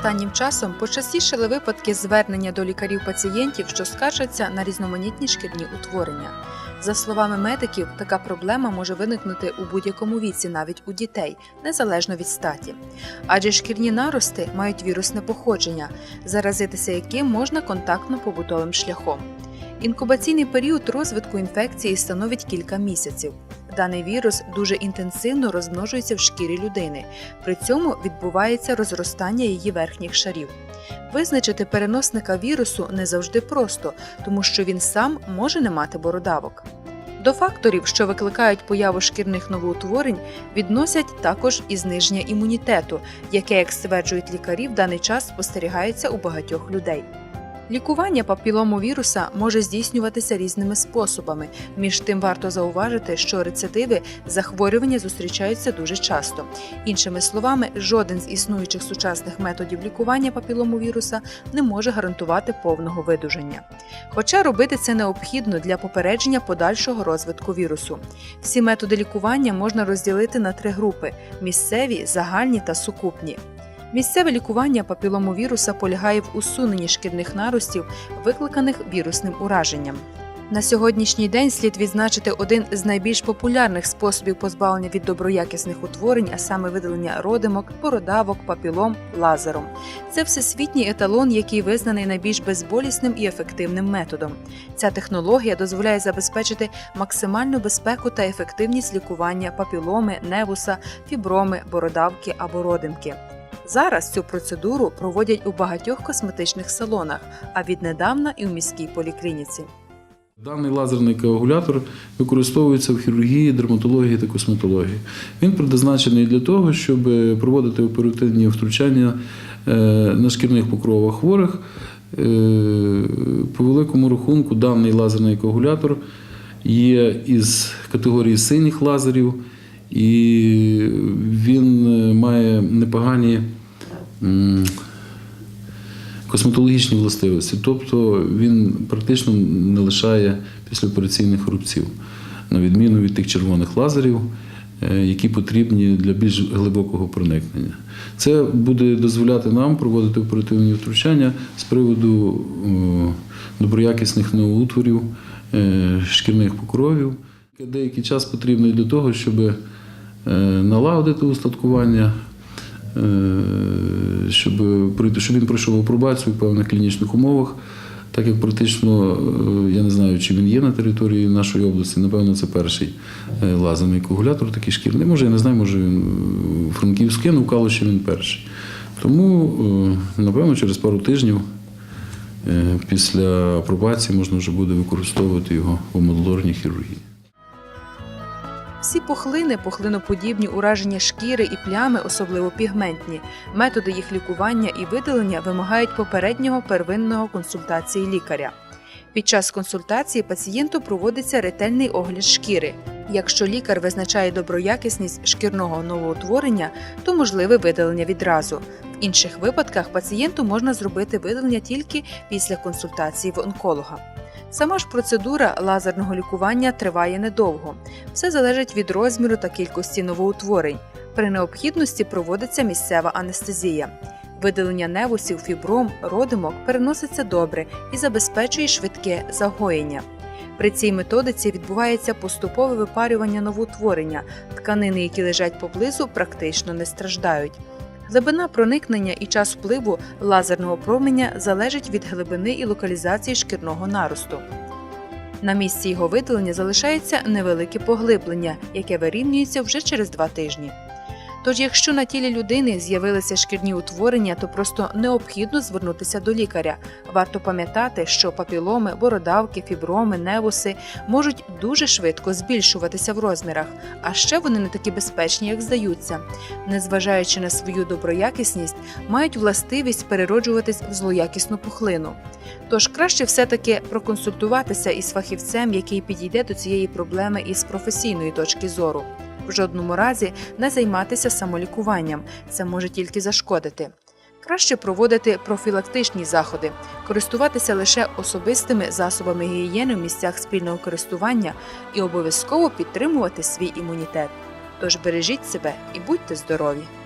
Останнім часом почастішали випадки звернення до лікарів пацієнтів, що скаржаться на різноманітні шкірні утворення. За словами медиків, така проблема може виникнути у будь-якому віці, навіть у дітей, незалежно від статі. Адже шкірні нарости мають вірусне походження, заразитися яким можна контактно-побутовим шляхом. Інкубаційний період розвитку інфекції становить кілька місяців. Даний вірус дуже інтенсивно розмножується в шкірі людини. При цьому відбувається розростання її верхніх шарів. Визначити переносника вірусу не завжди просто, тому що він сам може не мати бородавок. До факторів, що викликають появу шкірних новоутворень, відносять також і зниження імунітету, яке, як стверджують лікарі, в даний час спостерігається у багатьох людей. Лікування папіломовіруса може здійснюватися різними способами. Між тим варто зауважити, що рецидиви захворювання зустрічаються дуже часто. Іншими словами, жоден з існуючих сучасних методів лікування папіломовіруса не може гарантувати повного видужання. Хоча робити це необхідно для попередження подальшого розвитку вірусу. Всі методи лікування можна розділити на три групи: місцеві, загальні та сукупні. Місцеве лікування папіломовіруса полягає в усуненні шкірних наростів, викликаних вірусним ураженням. На сьогоднішній день слід відзначити один з найбільш популярних способів позбавлення від доброякісних утворень, а саме видалення родимок, бородавок, папілом, лазером. Це всесвітній еталон, який визнаний найбільш безболісним і ефективним методом. Ця технологія дозволяє забезпечити максимальну безпеку та ефективність лікування папіломи, невуса, фіброми, бородавки або родимки. Зараз цю процедуру проводять у багатьох косметичних салонах, а віднедавна і в міській поліклініці. Даний лазерний коагулятор використовується в хірургії, дерматології та косметології. Він предназначений для того, щоб проводити оперативні втручання е, на шкірних покровах хворих. Е, По великому рахунку, даний лазерний коагулятор є із категорії синіх лазерів, і він е, має непогані косметологічні властивості, тобто він практично не лишає післяопераційних рубців, на відміну від тих червоних лазерів, е, які потрібні для більш глибокого проникнення. Це буде дозволяти нам проводити оперативні втручання з приводу е, доброякісних новоутворів, е, шкірних покровів. Деякий час потрібний для того, щоб налагодити устаткування, щоб, пройти- щоб він пройшов апробацію в певних клінічних умовах. Так як практично, е, я не знаю, чи він є на території нашої області, напевно, це перший е, лазерний коагулятор, такий шкірний. Може, я не знаю, може він е, Франківський, ну в Калуші він перший. Тому, е, напевно, через пару тижнів е, після апробації можна вже буде використовувати його в модулорній хірургії. Всі пухлини, пухлиноподібні ураження шкіри і плями, особливо пігментні. Методи їх лікування і видалення вимагають попереднього первинного консультації лікаря. Під час консультації пацієнту проводиться ретельний огляд шкіри. Якщо лікар визначає доброякісність шкірного новоутворення, то можливе видалення відразу. В інших випадках пацієнту можна зробити видалення тільки після консультації в онколога. Сама ж процедура лазерного лікування триває недовго. Все залежить від розміру та кількості новоутворень. При необхідності проводиться місцева анестезія. Видалення невусів, фібром, родимок переноситься добре і забезпечує швидке загоєння. При цій методиці відбувається поступове випарювання новоутворення. Тканини, які лежать поблизу, практично не страждають. Глибина проникнення і час впливу лазерного променя залежить від глибини і локалізації шкірного наросту. На місці його видалення залишається невелике поглиблення, яке вирівнюється вже через два тижні. Тож, якщо на тілі людини з'явилися шкірні утворення, то просто необхідно звернутися до лікаря. Варто пам'ятати, що папіломи, бородавки, фіброми, невуси можуть дуже швидко збільшуватися в розмірах, а ще вони не такі безпечні, як здаються. Незважаючи на свою доброякісність, мають властивість перероджуватись в злоякісну пухлину. Тож краще все-таки проконсультуватися із фахівцем, який підійде до цієї проблеми із професійної точки зору. В жодному разі не займатися самолікуванням, це може тільки зашкодити. Краще проводити профілактичні заходи, користуватися лише особистими засобами гігієни в місцях спільного користування і обов'язково підтримувати свій імунітет. Тож бережіть себе і будьте здорові!